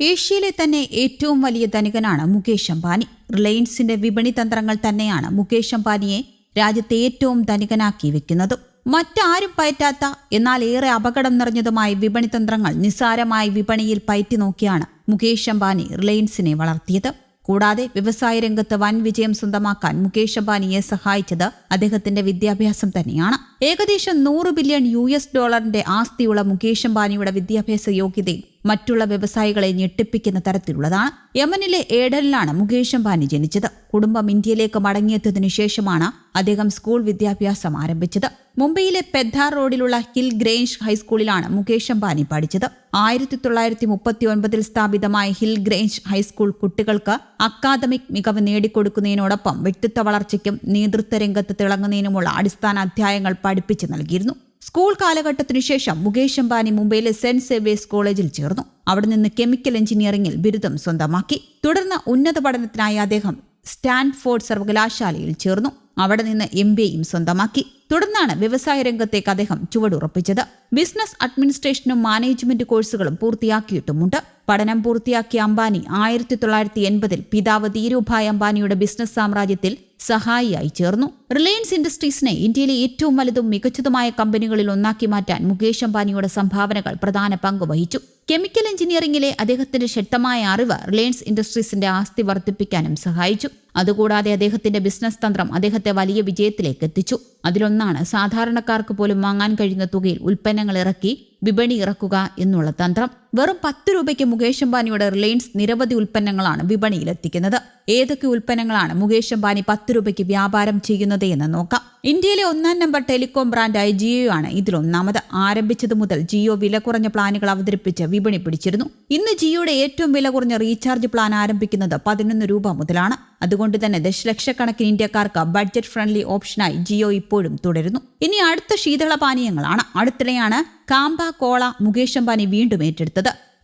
ഏഷ്യയിലെ തന്നെ ഏറ്റവും വലിയ ധനികനാണ് മുകേഷ് അംബാനി. റിലയൻസിന്റെ വിപണി തന്ത്രങ്ങൾ തന്നെയാണ് മുകേഷ് അംബാനിയെ രാജ്യത്തെ ഏറ്റവും ധനികനാക്കി വെക്കുന്നത്. മറ്റാരും പയറ്റാത്ത എന്നാൽ ഏറെ അപകടം നിറഞ്ഞതുമായ വിപണി തന്ത്രങ്ങൾ നിസ്സാരമായി വിപണിയിൽ പയറ്റി നോക്കിയാണ് മുകേഷ് അംബാനി റിലയൻസിനെ വളർത്തിയത്. കൂടാതെ വ്യവസായ രംഗത്ത് വൻ വിജയം സ്വന്തമാക്കാൻ മുകേഷ് അംബാനിയെ സഹായിച്ചത് അദ്ദേഹത്തിന്റെ വിദ്യാഭ്യാസം തന്നെയാണ്. ഏകദേശം നൂറ് ബില്യൺ യു എസ് ഡോളറിന്റെ ആസ്തിയുള്ള മുകേഷ് അംബാനിയുടെ വിദ്യാഭ്യാസ യോഗ്യതയും മറ്റുള്ള വ്യവസായികളെ ഞെട്ടിപ്പിക്കുന്ന തരത്തിലുള്ളതാണ്. യമനിലെ ഏഡനിലാണ് മുകേഷ് അംബാനി ജനിച്ചത്. കുടുംബം ഇന്ത്യയിലേക്ക് മടങ്ങിയെത്തിയതിനു ശേഷമാണ് അദ്ദേഹം സ്കൂൾ വിദ്യാഭ്യാസം ആരംഭിച്ചത്. മുംബൈയിലെ പെദ്ധാർ റോഡിലുള്ള ഹിൽ ഗ്രേഞ്ച് ഹൈസ്കൂളിലാണ് മുകേഷ് അംബാനി പഠിച്ചത്. ആയിരത്തി തൊള്ളായിരത്തി മുപ്പത്തി ഒൻപതിൽ സ്ഥാപിതമായ ഹിൽ ഗ്രേഞ്ച് ഹൈസ്കൂൾ കുട്ടികൾക്ക് അക്കാദമിക് മികവ് നേടിക്കൊടുക്കുന്നതിനോടൊപ്പം വ്യക്തിത്വ വളർച്ചയ്ക്കും നേതൃത്വ രംഗത്ത് തിളങ്ങുന്നതിനുമുള്ള അടിസ്ഥാന അധ്യായങ്ങൾ പഠിപ്പിച്ചു നൽകിയിരുന്നു. സ്കൂൾ കാലഘട്ടത്തിനു ശേഷം മുകേഷ് അംബാനി മുംബൈയിലെ സെന്റ് സേവിയേഴ്സ് കോളേജിൽ ചേർന്നു. അവിടെ നിന്ന് കെമിക്കൽ എഞ്ചിനീയറിംഗിൽ ബിരുദം സ്വന്തമാക്കി. തുടർന്ന് ഉന്നത പഠനത്തിനായി അദ്ദേഹം സ്റ്റാൻഫോർഡ് സർവകലാശാലയിൽ ചേർന്നു. അവിടെ നിന്ന് എം ബിയും സ്വന്തമാക്കി. തുടർന്നാണ് വ്യവസായ രംഗത്തേക്ക് അദ്ദേഹം ചുവടുറപ്പിച്ചത്. ബിസിനസ് അഡ്മിനിസ്ട്രേഷനും മാനേജ്മെന്റ് കോഴ്സുകളും പൂർത്തിയാക്കിയിട്ടുമുണ്ട്. പഠനം പൂർത്തിയാക്കിയ അംബാനി ആയിരത്തി തൊള്ളായിരത്തി എൺപതിൽ പിതാവ് ധീരുഭായ് അംബാനിയുടെ ബിസിനസ് സാമ്രാജ്യത്തിൽ സഹായിയായി ചേർന്നു. റിലയൻസ് ഇൻഡസ്ട്രീസിനെ ഇന്ത്യയിലെ ഏറ്റവും വലുതും മികച്ചതുമായ കമ്പനികളിൽ ഒന്നാക്കി മാറ്റാൻ മുകേഷ് അംബാനിയുടെ സംഭാവനകൾ പ്രധാന പങ്ക് വഹിച്ചു. കെമിക്കൽ എഞ്ചിനീയറിംഗിലെ അദ്ദേഹത്തിന്റെ ശക്തമായ അറിവ് റിലയൻസ് ഇൻഡസ്ട്രീസിന്റെ ആസ്തി വർദ്ധിപ്പിക്കാനും സഹായിച്ചു. അതുകൂടാതെ അദ്ദേഹത്തിന്റെ ബിസിനസ് തന്ത്രം അദ്ദേഹത്തെ വലിയ വിജയത്തിലേക്ക് എത്തിച്ചു. അതിലൊന്നാണ് സാധാരണക്കാർക്ക് പോലും വാങ്ങാൻ കഴിയുന്ന തുകയിൽ ഉൽപ്പന്നങ്ങൾ ഇറക്കി വിപണി ഇറക്കുക എന്നുള്ള തന്ത്രം. വെറും പത്ത് രൂപയ്ക്ക് മുകേഷ് അംബാനിയുടെ റിലയൻസ് നിരവധി ഉൽപ്പന്നങ്ങളാണ് വിപണിയിൽ എത്തിക്കുന്നത് ഏതൊക്കെ ഉൽപ്പന്നങ്ങളാണ് മുകേഷ് അംബാനി പത്ത് രൂപയ്ക്ക് വ്യാപാരം ചെയ്യുന്നത് എന്ന് നോക്കാം. ഇന്ത്യയിലെ ഒന്നാം നമ്പർ ടെലികോം ബ്രാൻഡായ ജിയോ ആണ് ഇതിലൊന്നാമത് ആരംഭിച്ചത് മുതൽ ജിയോ വില കുറഞ്ഞ പ്ലാനുകൾ അവതരിപ്പിച്ച് വിപണി പിടിച്ചിരുന്നു. ഇന്ന് ജിയോയുടെ ഏറ്റവും വില കുറഞ്ഞ റീചാർജ് പ്ലാൻ ആരംഭിക്കുന്നത് പതിനൊന്ന് രൂപ മുതലാണ്. അതുകൊണ്ട് തന്നെ ദശലക്ഷക്കണക്കിന് ഇന്ത്യക്കാർക്ക് ബഡ്ജറ്റ് ഫ്രണ്ട്ലി ഓപ്ഷനായി ജിയോ ഇപ്പോഴും തുടരുന്നു. ഇനി അടുത്ത ശീതള പാനീയങ്ങളാണ്. അടുത്തിടെയാണ് കാമ്പ കോള മുകേഷ് അംബാനി വീണ്ടും ഏറ്റെടുത്തത്.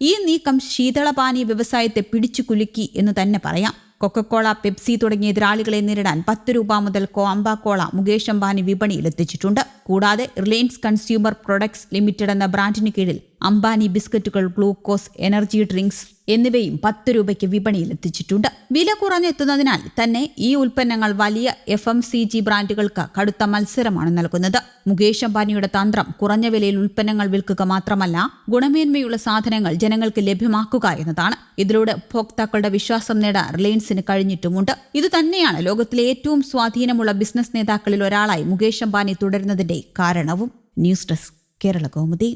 ഈ നീക്കം ശീതളപാനീയ വ്യവസായത്തെ പിടിച്ചു കുലുക്കി എന്ന് തന്നെ പറയാം. കൊക്കക്കോള പെപ്സി തുടങ്ങിയ എതിരാളികളെ നേരിടാൻ പത്ത് രൂപ മുതൽ കോംബാക്കോള കോള മുകേഷ് അംബാനി വിപണിയിൽ എത്തിച്ചിട്ടുണ്ട്. കൂടാതെ റിലയൻസ് കൺസ്യൂമർ പ്രൊഡക്ട്സ് ലിമിറ്റഡ് എന്ന ബ്രാൻഡിന് കീഴിൽ അംബാനി ബിസ്ക്കറ്റുകൾ ഗ്ലൂക്കോസ് എനർജി ഡ്രിങ്ക്സ് എന്നിവയും പത്ത് രൂപയ്ക്ക് വിപണിയിൽ എത്തിച്ചിട്ടുണ്ട് വില കുറഞ്ഞെത്തുന്നതിനാൽ തന്നെ ഈ ഉൽപ്പന്നങ്ങൾ വലിയ എഫ് എം സി ജി ബ്രാൻഡുകൾക്ക് കടുത്ത മത്സരമാണ് നൽകുന്നത്. മുകേഷ് അംബാനിയുടെ തന്ത്രം കുറഞ്ഞ വിലയിൽ ഉൽപ്പന്നങ്ങൾ വിൽക്കുക മാത്രമല്ല ഗുണമേന്മയുള്ള സാധനങ്ങൾ ജനങ്ങൾക്ക് ലഭ്യമാക്കുക എന്നതാണ്. ഇതിലൂടെ ഉപഭോക്താക്കളുടെ വിശ്വാസം നേടാൻ റിലയൻസിന് കഴിഞ്ഞിട്ടുമുണ്ട്. ഇത് തന്നെയാണ് ലോകത്തിലെ ഏറ്റവും സ്വാധീനമുള്ള ബിസിനസ് നേതാക്കളിൽ ഒരാളായി മുകേഷ് അംബാനി തുടരുന്നതിന്റെ കാരണവും. News desk Kerala Kaumudi.